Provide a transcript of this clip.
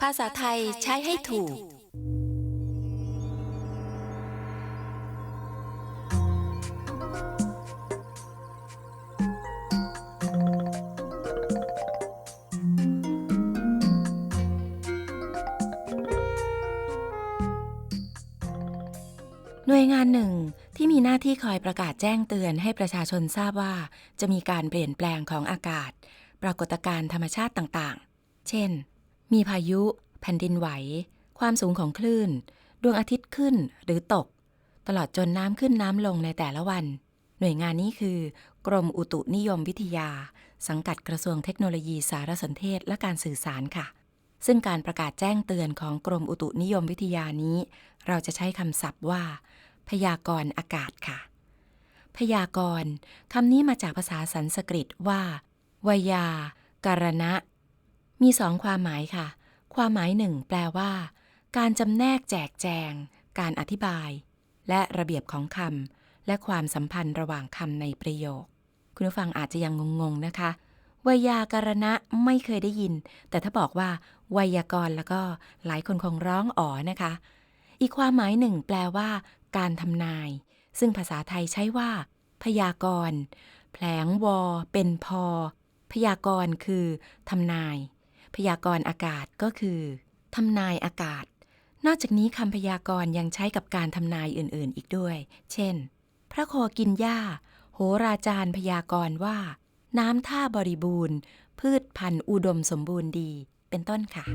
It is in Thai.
ภาษาไทยใช้ให้ถูก หน่วยงานหนึ่งที่มีหน้าที่คอยประกาศแจ้งเตือนให้ประชาชนทราบว่า จะมีการเปลี่ยนแปลงของอากาศ ปรากฏการณ์ธรรมชาติต่างๆ เช่น มีพายุ แผ่นดินไหว ความสูงของคลื่น ดวงอาทิตย์ขึ้นหรือตก ตลอดจนน้ำขึ้นน้ำลงในแต่ละวัน หน่วยงานนี้คือ กรมอุตุนิยมวิทยา สังกัดกระทรวงเทคโนโลยีสารสนเทศและการสื่อสารค่ะ ซึ่งการประกาศแจ้งเตือนของกรมอุตุนิยมวิทยานี้ เราจะใช้คำศัพท์ว่า พยากรณ์อากาศค่ะ พยากรณ์คำนี้มาจากภาษาสันสกฤตว่าวยาการณะ มีสองความหมายค่ะ ความหมายหนึ่งแปลว่า การจำแนกแจกแจง การอธิบาย และระเบียบของคำและความสัมพันธ์ระหว่างคำในประโยค คุณผู้ฟังอาจจะยังงงๆนะคะวยาการณะไม่เคยได้ยิน แต่ถ้าบอกว่า ไวยากรณ์แล้วก็หลายคนคงร้องอ๋อนะคะ อีกความหมายหนึ่งแปลว่า การทำนาย ซึ่งภาษาไทยใช้ว่า พยากรณ์แผลงวอ เป็นพอ พยากรณ์คือทำนาย พยากรณ์อากาศก็คือทำนายอากาศ นอกจากนี้คำพยากรณ์ยังใช้กับการทำนายอื่นๆ อีกด้วย เช่น พระโคกินหญ้า โหราจารย์พยากรณ์ว่า น้ำท่าบริบูรณ์ พืชพันธุ์อุดมสมบูรณ์ดี เป็นต้นค่ะ